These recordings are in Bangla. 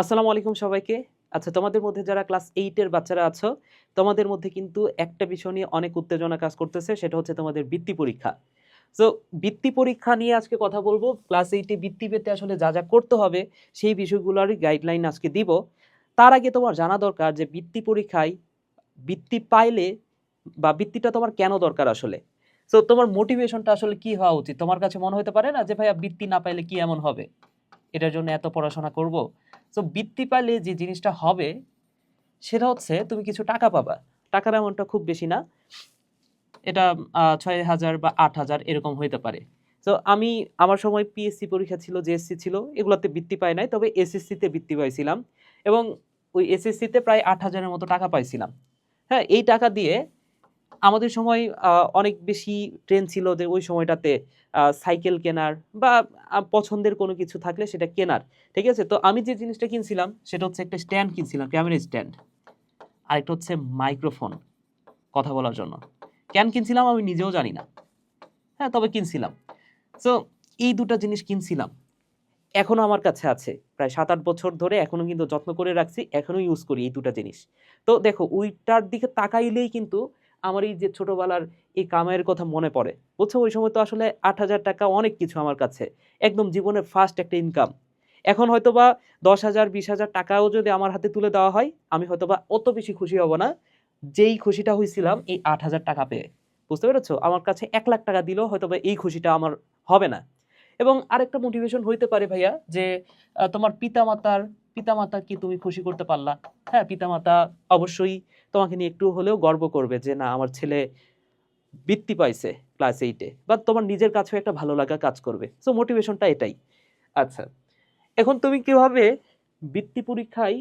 আসসালামু আলাইকুম সবাইকে। আচ্ছা তোমাদের মধ্যে যারা ক্লাস এইটের বাচ্চারা আছো, তোমাদের মধ্যে কিন্তু একটা বিষয় নিয়ে অনেক উত্তেজনা কাজ করতেছে, সেটা হচ্ছে তোমাদের বৃত্তি পরীক্ষা। সো বৃত্তি পরীক্ষা নিয়ে আজকে কথা বলব। ক্লাস এইটে বৃত্তি পেতে আসলে যা যা করতে হবে, সেই বিষয়গুলোরই গাইডলাইন আজকে দিব। তার আগে তোমার জানা দরকার যে বৃত্তি পরীক্ষায় বৃত্তি পাইলে বা বৃত্তিটা তোমার কেন দরকার আসলে? সো তোমার মোটিভেশনটা আসলে কি হওয়া উচিত? তোমার কাছে মনে হতে পারে না যে, ভাইয়া, বৃত্তি না পাইলে কি এমন হবে? এটার জন্য এত পড়াশোনা করব। সো বৃত্তি পাইলে যে জিনিসটা হবে, সেটা হচ্ছে তুমি কিছু টাকা পাবা। টাকার অ্যামাউন্টটা খুব বেশি না। এটা ছয় হাজার বা আট হাজার এরকম হইতে পারে। তো আমি, আমার সময় পিএসসি পরীক্ষা ছিল জেএসসি ছিল, এগুলোতে বৃত্তি পাই নাই, তবে এসএসসিতে বৃত্তি পাইছিলাম। এবং ওই এসএসসিতে প্রায় আট হাজারের মতো টাকা পাইছিলাম। হ্যাঁ এই টাকা দিয়ে আমাদের সময় অনেক বেশি ট্রেন ছিল যে ওই সময়টাতে সাইকেল কেনার বা পছন্দের কোনো কিছু থাকলে সেটা কেনার, ঠিক আছে? তো আমি যে জিনিসটা কিনছিলাম, সেটা হচ্ছে একটা স্ট্যান্ড কিনছিলাম ক্যামেরা স্ট্যান্ড আরেকটা হচ্ছে মাইক্রোফোন কথা বলার জন্য। কেন কিনছিলাম আমি নিজেও জানি না। হ্যাঁ তবে কিনছিলাম। সো এই দুটো জিনিস কিনছিলাম। এখনও আমার কাছে আছে। প্রায় সাত আট বছর ধরে এখনও কিন্তু যত্ন করে রাখছি এখনও ইউজ করি এই দুটো জিনিস। তো দেখো, ওইটার দিকে তাকাইলেই কিন্তু আমার এই যে ছোটোবেলার এই কামাইয়ের কথা মনে পড়ে। বুঝছ ওই সময় তো আসলে আট হাজার টাকা অনেক কিছু আমার কাছে। একদম জীবনের ফার্স্ট একটা ইনকাম এখন হয়তো বা দশ হাজার, বিশ হাজার টাকাও যদি আমার হাতে তুলে দেওয়া হয়, আমি হয়তো বা অত বেশি খুশি হব না, যেই খুশিটা হয়েছিলাম এই আট হাজার টাকা পেয়ে। বুঝতে পেরেছ? আমার কাছে এক লাখ টাকা দিলেও হয়তো বা এই খুশিটা আমার হবে না। এবং আরেকটা মোটিভেশন হইতে পারে ভাইয়া, যে তোমার পিতামাতার পিতামাতা কি তুমি খুশি করতে পারলা? হ্যাঁ পিতামাতা অবশ্যই তোমাকে নিয়ে একটু হলেও গর্ব করবে যে না, আমার ছেলে বৃত্তি পাইছে ক্লাস এইটে বা তোমার নিজের কাছেও একটা ভালো লাগা কাজ করবে। সো মোটিভেশনটা এটাই। আচ্ছা এখন তুমি কীভাবে বৃত্তি পরীক্ষায়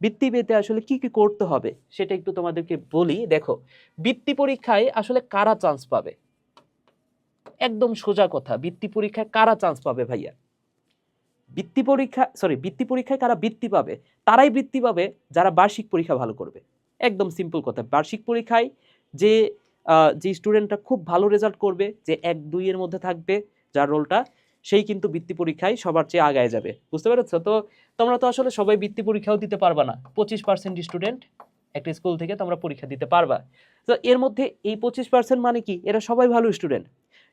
বৃত্তি পেতে আসলে কি কি করতে হবে সেটা একটু তোমাদেরকে বলি। দেখো, বৃত্তি পরীক্ষায় আসলে কারা চান্স পাবে? একদম সোজা কথা, বৃত্তি পরীক্ষায় কারা চান্স পাবে ভাইয়া? বৃত্তি পরীক্ষা সরি বৃত্তি পরীক্ষায় কারা বৃত্তি পাবে, তারাই বৃত্তি পাবে যারা বার্ষিক পরীক্ষা ভালো করবে। একদম সিম্পল কথা। বার্ষিক পরীক্ষায় যে যে স্টুডেন্টটা খুব ভালো রেজাল্ট করবে, যে এক দুইয়ের মধ্যে থাকবে যার রোলটা সেই কিন্তু বৃত্তি পরীক্ষায় সবার চেয়ে আগায় যাবে। বুঝতে পেরেছ? তো তোমরা তো আসলে সবাই বৃত্তি পরীক্ষাও দিতে পারবা না। পঁচিশ পার্সেন্ট স্টুডেন্ট একটা স্কুল থেকে তোমরা পরীক্ষা দিতে পারবা। তো এর মধ্যে এই পঁচিশ পার্সেন্ট মানে কি? এরা সবাই ভালো স্টুডেন্ট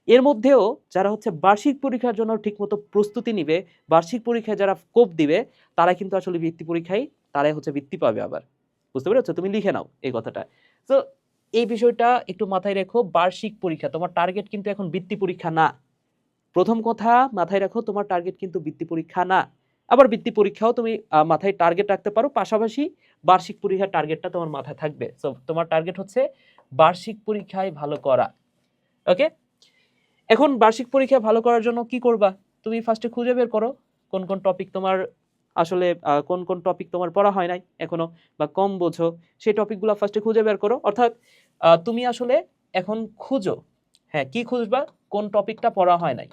এর মধ্যেও যারা হচ্ছে বার্ষিক পরীক্ষার জন্য ঠিকমতো প্রস্তুতি নিবে, বার্ষিক পরীক্ষায় যারা কোপ দিবে তারা কিন্তু আসলে বৃত্তি পরীক্ষায়, তারাই হচ্ছে বৃত্তি পাবে আবার। বুঝতে পেরেছ? তুমি লিখে নাও এই কথাটা। তো এই বিষয়টা একটু মাথায় রেখো, বার্ষিক পরীক্ষা, তোমার টার্গেট কিন্তু এখন বৃত্তি পরীক্ষা না। প্রথম কথা মাথায় রাখো, তোমার টার্গেট কিন্তু বৃত্তি পরীক্ষা না। আবার বৃত্তি পরীক্ষাও তুমি মাথায় টার্গেট রাখতে পারো, পাশাপাশি বার্ষিক পরীক্ষার টার্গেটটা তোমার মাথায় থাকবে। সো তোমার টার্গেট হচ্ছে বার্ষিক পরীক্ষায় ভালো করা। ওকে এখন বার্ষিক পরীক্ষা ভালো করার জন্য কি করবা? তুমি ফার্স্টে খুঁজে বের করো কোন কোন টপিক তোমার আসলে কোন কোন টপিক তোমার পড়া হয় নাই এখনও বা কম বোঝো, সেই টপিকগুলো ফার্স্টে খুঁজে বের করো। অর্থাৎ তুমি আসলে এখন খুঁজো হ্যাঁ কি খুঁজবা? কোন টপিকটা পড়া হয় নাই?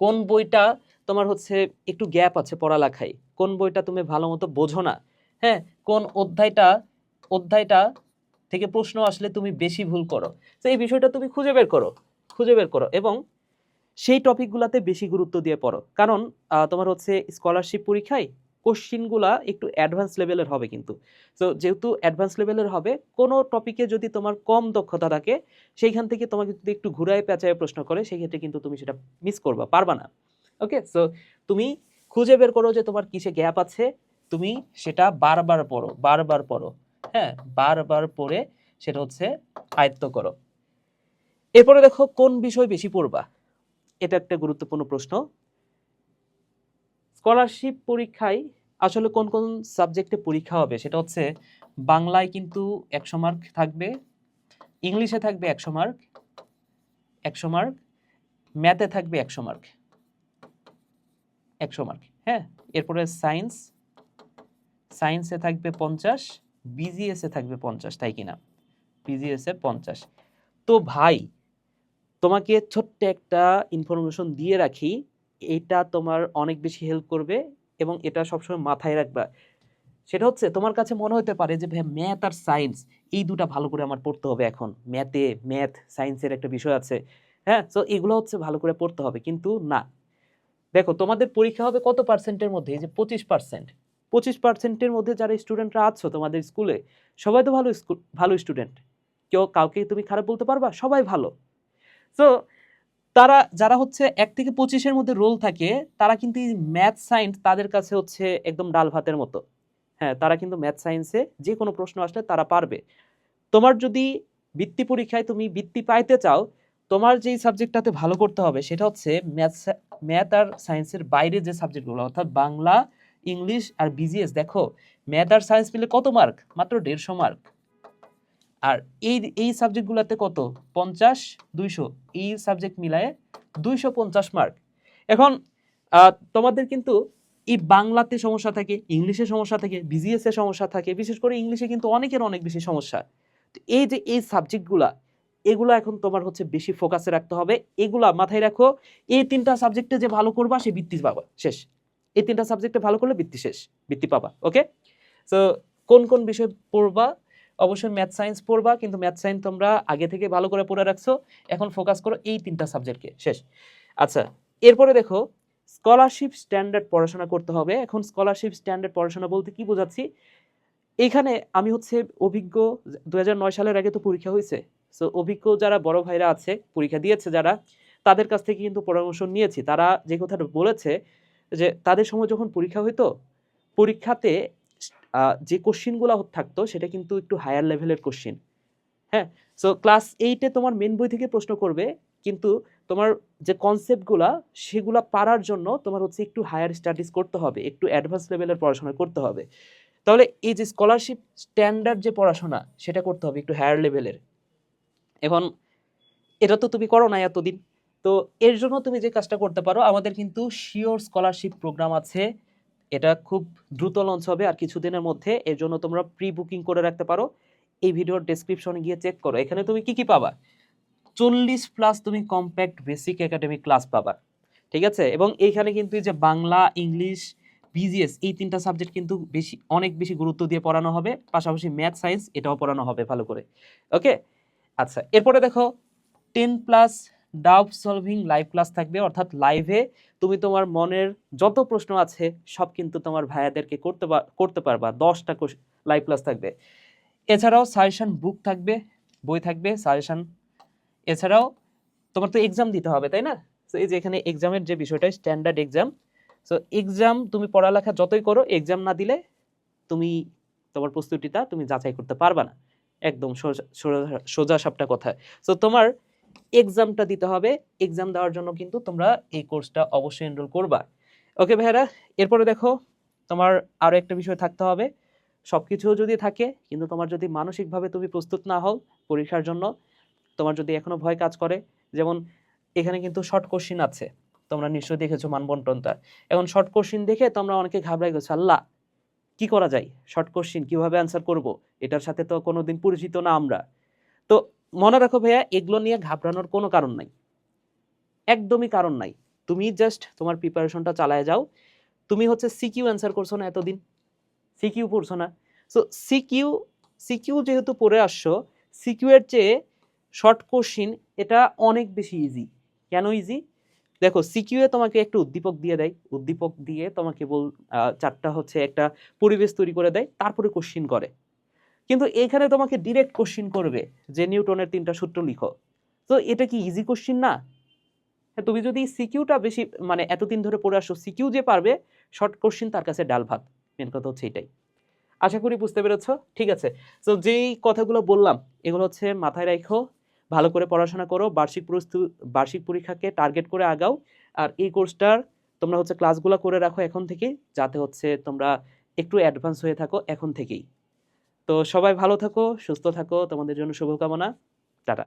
কোন বইটা তোমার হচ্ছে একটু গ্যাপ আছে পড়ালেখায়? কোন বইটা তুমি ভালো মতো বোঝো না? হ্যাঁ কোন অধ্যায়টা অধ্যায়টা থেকে প্রশ্ন আসলে তুমি বেশি ভুল করো? তো এই বিষয়টা তুমি খুঁজে বের করো। খুঁজে বের করো এবং সেই টপিকগুলোতে বেশি গুরুত্ব দিয়ে পড়ো। কারণ তোমার হচ্ছে স্কলারশিপ পরীক্ষায় কোশ্চিনগুলা একটু অ্যাডভান্স লেভেলের হবে কিন্তু। তো যেহেতু অ্যাডভান্স লেভেলের হবে, কোনো টপিকে যদি তোমার কম দক্ষতা থাকে, সেইখান থেকে তোমাকে যদি একটু ঘুরায় পেঁচায় প্রশ্ন করে সেই ক্ষেত্রে কিন্তু তুমি সেটা মিস করবা, পারবা না। ওকে সো তুমি খুঁজে বের করো যে তোমার কিসে গ্যাপ আছে, তুমি সেটা বারবার পড়ো বারবার পড়ো। হ্যাঁ? বারবার পড়ে সেটা হচ্ছে আয়ত্ত করো। এরপরে দেখো, কোন বিষয় বেশি পড়বা? এটা একটা গুরুত্বপূর্ণ প্রশ্ন। স্কলারশিপ পরীক্ষায় আসলে কোন কোন সাবজেক্টে পরীক্ষা হবে? সেটা হচ্ছে বাংলায় কিন্তু একশো মার্ক থাকবে, ইংলিশে থাকবে একশো মার্ক একশো মার্ক, ম্যাথে থাকবে একশো মার্ক একশো মার্ক হ্যাঁ? এরপরে সায়েন্স, সায়েন্সে থাকবে পঞ্চাশ, বিজিএসে থাকবে পঞ্চাশ, তাই কিনা? বিজিএসে পঞ্চাশ। তো ভাই তোমাকে ছোট্ট একটা ইনফরমেশন দিয়ে রাখি, এটা তোমার অনেক বেশি হেল্প করবে এবং এটা সবসময় মাথায় রাখবা। সেটা হচ্ছে, তোমার কাছে মনে হতে পারে যে ভাই ম্যাথ আর সায়েন্স এই দুটা ভালো করে আমার পড়তে হবে এখন। ম্যাথে ম্যাথ সায়েন্সের একটা বিষয় আছে। হ্যাঁ তো এগুলো হচ্ছে ভালো করে পড়তে হবে। কিন্তু না। দেখো, তোমাদের পরীক্ষা হবে কত পার্সেন্টের মধ্যে? এই যে পঁচিশ পার্সেন্ট পঁচিশ পার্সেন্টের মধ্যে যারা স্টুডেন্টরা আছো তোমাদের স্কুলে সবাই তো ভালো ভালো স্টুডেন্ট কেউ কাউকে তুমি খারাপ বলতে পারবা? সবাই ভালো। তো তারা, যারা হচ্ছে এক থেকে পঁচিশের মধ্যে রোল থাকে, তারা কিন্তু ম্যাথ সায়েন্স তাদের কাছে হচ্ছে একদম ডাল ভাতের মতো। হ্যাঁ তারা কিন্তু ম্যাথ সায়েন্সে যে কোনো প্রশ্ন আসলে তারা পারবে। তোমার যদি বৃত্তি পরীক্ষায় তুমি বৃত্তি পাইতে চাও, তোমার যেই সাবজেক্টটাতে ভালো করতে হবে সেটা হচ্ছে ম্যাথ ম্যাথ আর সায়েন্সের বাইরে যে সাবজেক্টগুলো অর্থাৎ বাংলা, ইংলিশ আর বিজিএস দেখো ম্যাথ আর সায়েন্স মিলে কত মার্ক মাত্র দেড়শো মার্ক আর এই এই সাবজেক্টগুলোতে কত? পঞ্চাশ, দুইশো। এই সাবজেক্ট মিলায়ে দুইশো পঞ্চাশ মার্ক এখন তোমাদের কিন্তু এই বাংলাতে সমস্যা থাকে, ইংলিশে সমস্যা থাকে বিজিএস সমস্যা থাকে, বিশেষ করে ইংলিশে কিন্তু অনেকের অনেক বেশি সমস্যা। তো এই যে এই সাবজেক্টগুলা এগুলো এখন তোমার হচ্ছে বেশি ফোকাসে রাখতে হবে। এগুলা মাথায় রাখো, এই তিনটা সাবজেক্টে যে ভালো করবা, সে বৃত্তি পাবা, শেষ। এই তিনটা সাবজেক্টে ভালো করলে বৃত্তি শেষ, বৃত্তি পাবা ওকে তো কোন কোন বিষয় পড়বা? অবশ্যই ম্যাথ সায়েন্স পড়বা, কিন্তু ম্যাথ সায়েন্স তোমরা আগে থেকে ভালো করে পড়ে রাখছো। এখন ফোকাস করো এই তিনটা সাবজেক্টকে। শেষ। আচ্ছা এরপরে দেখো স্কলারশিপ স্ট্যান্ডার্ড পড়াশোনা করতে হবে। এখন স্কলারশিপ স্ট্যান্ডার্ড পড়াশোনা বলতে কি বোঝাচ্ছি? এখানে আমি হচ্ছে অভিজ্ঞ দু হাজার নয় সালের আগে তো পরীক্ষা হয়েছে সো অভিজ্ঞ যারা বড় ভাইরা আছে, পরীক্ষা দিয়েছে যারা, তাদের কাছ থেকে কিন্তু পরামর্শ নিয়েছি। তারা যে কথাটা বলেছে যে, তাদের সময় যখন পরীক্ষা হইতো, পরীক্ষাতে যে কোশ্চিনগুলো থাকতো, সেটা কিন্তু একটু হায়ার লেভেলের কোশ্চিন হ্যাঁ? সো ক্লাস এইটে তোমার মেন বই থেকে প্রশ্ন করবে, কিন্তু তোমার যে কনসেপ্টগুলা সেগুলা পারার জন্য তোমার হচ্ছে একটু হায়ার স্টাডিজ করতে হবে, একটু অ্যাডভান্স লেভেলের পড়াশোনা করতে হবে। তাহলে এই যে স্কলারশিপ স্ট্যান্ডার্ড যে পড়াশোনা, সেটা করতে হবে একটু হায়ার লেভেলের এখন, এটা তো তুমি করো না এতদিন। তো এর জন্য তুমি যে কাজটা করতে পারো, আমাদের কিন্তু শিওর স্কলারশিপ প্রোগ্রাম আছে এটা খুব দ্রুত লঞ্চ হবে আর কিছুদিনের মধ্যে। এর জন্য তোমরা প্রি বুকিং করে রাখতে পারো। এই ভিডিওর ডেসক্রিপশনে গিয়ে চেক করো। এখানে তুমি কি কি পাবা? চল্লিশ প্লাস তুমি কম্প্যাক্ট বেসিক একাডেমিক ক্লাস পাবা। ঠিক আছে? এবং এইখানে কিন্তু এই যে বাংলা, ইংলিশ বিজিএস এই তিনটা সাবজেক্ট কিন্তু বেশি, অনেক বেশি গুরুত্ব দিয়ে পড়ানো হবে। পাশাপাশি ম্যাথ সায়েন্স এটাও পড়ানো হবে ভালো করে। ওকে আচ্ছা এরপরে দেখো ten plus doubt solving live class থাকবে, অর্থাৎ লাইভে তুমি তোমার মনের যত প্রশ্ন আছে, সব কিন্তু তোমার ভাইয়াদেরকে করতে করতে পারবা। দশটা লাইভ ক্লাস থাকবে। এছাড়াও সাজেশন বুক থাকবে, বই থাকবে সাজেশন এছাড়াও তোমার তো এক্সাম দিতে হবে, তাই না? তো এই যে এখানে এক্সামের যে বিষয়টা স্ট্যান্ডার্ড এক্সাম সো এক্সাম তুমি পড়ালেখা যতই করো এক্সাম না দিলে তুমি, তোমার প্রস্তুতিটা তুমি যাচাই করতে পারবা না। একদম সোজা- সোজা সাপটা কথা সো তোমার এক্সামটা দিতে হবে। এক্সাম দেওয়ার জন্য কিন্তু তোমরা এই কোর্সটা অবশ্যই এনরোল করবা। ওকে ভাইরা এরপরে দেখো, তোমার আরও একটা বিষয় থাকতে হবে। সব কিছু যদি থাকে, কিন্তু তোমার যদি মানসিকভাবে তুমি প্রস্তুত না হও পরীক্ষার জন্য, তোমার যদি এখনও ভয় কাজ করে, যেমন এখানে কিন্তু শর্ট কোশ্চিন আছে। তোমরা নিশ্চয়ই দেখেছ মানবন্টনটা। এখন শর্ট কোশ্চিন দেখে তোমরা অনেকে ঘাবড়াই গেছো, আল্লাহ, কি করা যায়? শর্ট কোশ্চিন কীভাবে অ্যান্সার করব? এটার সাথে তো কোনো দিন পরিচিত না আমরা। তো মনে রাখো ভাইয়া, এগুলো নিয়ে ঘাবড়ানোর কোনো কারণ নাই। একদমই কারণ নাই। তুমি জাস্ট তোমার প্রিপারেশনটা চালায় যাও। তুমি হচ্ছে সিকিউ অ্যান্সার করছ না এতদিন। সিকিউ পড়ছো না। সো সিকিউ সিকিউ যেহেতু পড়ে আসছো সিকিউ এর চেয়ে শর্ট কোশ্চিন এটা অনেক বেশি ইজি কেন ইজি দেখো সিকিউ এ তোমাকে একটু উদ্দীপক দিয়ে দেয়। উদ্দীপক দিয়ে তোমাকে বল চারটা হচ্ছে একটা পরিবেশ তৈরি করে দেয়। তারপরে কোশ্চিন করে। কিন্তু এখানে তোমাকে ডিরেক্ট কোশ্চিন করবে যে নিউটনের তিনটা সূত্র লিখো। তো এটা কি ইজি কোশ্চিন না? হ্যাঁ, তুমি যদি সিকিউটা বেশি মানে এতদিন ধরে পড়ে আসো সিকিউ যে পারবে শর্ট কোশ্চিন তার কাছে ডাল ভাত। মেন কথা হচ্ছে এটাই। আশা করি বুঝতে পেরেছ? ঠিক আছে। তো যেই কথাগুলো বললাম এগুলো হচ্ছে মাথায় রাখো ভালো করে পড়াশোনা করো বার্ষিক প্রস্তু বার্ষিক পরীক্ষাকে টার্গেট করে আগাও। আর এই কোর্সটার তোমরা হচ্ছে ক্লাসগুলো করে রাখো এখন থেকেই যাতে হচ্ছে তোমরা একটু অ্যাডভান্স হয়ে থাকো এখন থেকেই। তো সবাই ভালো থাকো সুস্থ থাকো তোমাদের জন্য শুভকামনা।